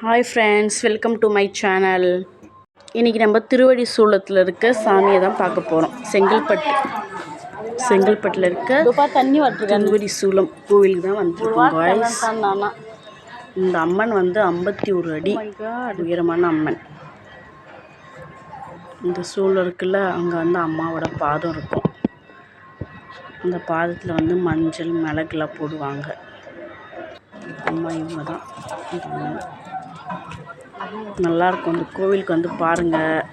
Hi friends welcome to my channel இன்றைக்கி நம்ம திருவடி சூளத்தில் இருக்க சாமியை தான் பார்க்க போகிறோம் செங்கல்பட்டு செங்கல்பட்டில் இருக்க தண்ணி திருவடி சூளம் கோவிலுக்கு தான் வந்திருக்கோம் இந்த அம்மன் வந்து ஐம்பத்தி ஒரு அடி உயரமான அம்மன். இந்த சூளம் இருக்குல்ல அங்கே வந்து அம்மாவோட பாதம் இருக்கும். அந்த பாதத்தில் வந்து மஞ்சள் மிளகுலாம் போடுவாங்க. அம்மா இவங்க தான். நல்லாயிருக்கும். இந்த கோவிலுக்கு வந்து பாருங்கள்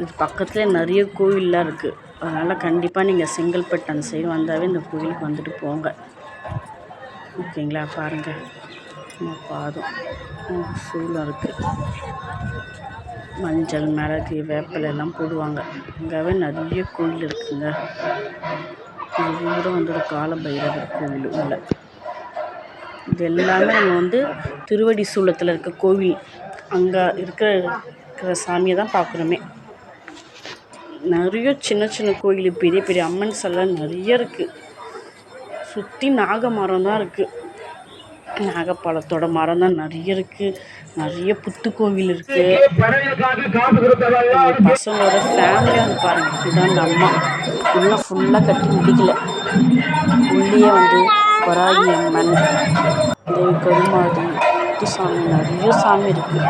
இது பக்கத்துலேயே நிறைய கோவில்லாம் இருக்குது அதனால் கண்டிப்பாக நீங்கள் செங்கல்பட்டு அந்த சைடு வந்தாவே இந்த கோவிலுக்கு வந்துட்டு போங்க. ஓகேங்களா? பாருங்கள் நம்ம பாதம். ம், இருக்குது மஞ்சள் மிளகு வேப்பிலை எல்லாம் போடுவாங்க. அங்கேவே நிறைய கோயில் இருக்குங்க. இது கூட வந்து ஒரு கால பைரவர் கோவில் உள்ள. இது எல்லாமே நம்ம வந்து திருவடி சூளத்தில் இருக்க கோவில் அங்கே இருக்கிற இருக்கிற சாமியை தான் பார்க்குறோமே நிறைய சின்ன சின்ன கோயில் பெரிய பெரிய அம்மன் சிலை நிறைய இருக்குது சுற்றி நாக மரம் தான் இருக்குது நாகப்பழத்தோட மரம் தான் நிறைய இருக்குது நிறைய புத்து கோவில் இருக்குது பசங்களோட ஃபேமிலியாக வந்து பாருங்கள் இதுதான் அந்த அம்மா. இன்னும் ஃபுல்லாக கட்டி முடிக்கல. உள்ளேயே வந்து வராகி அம்மன் தேவி கருமாதி சாமி நிறைய சாமி இருக்குது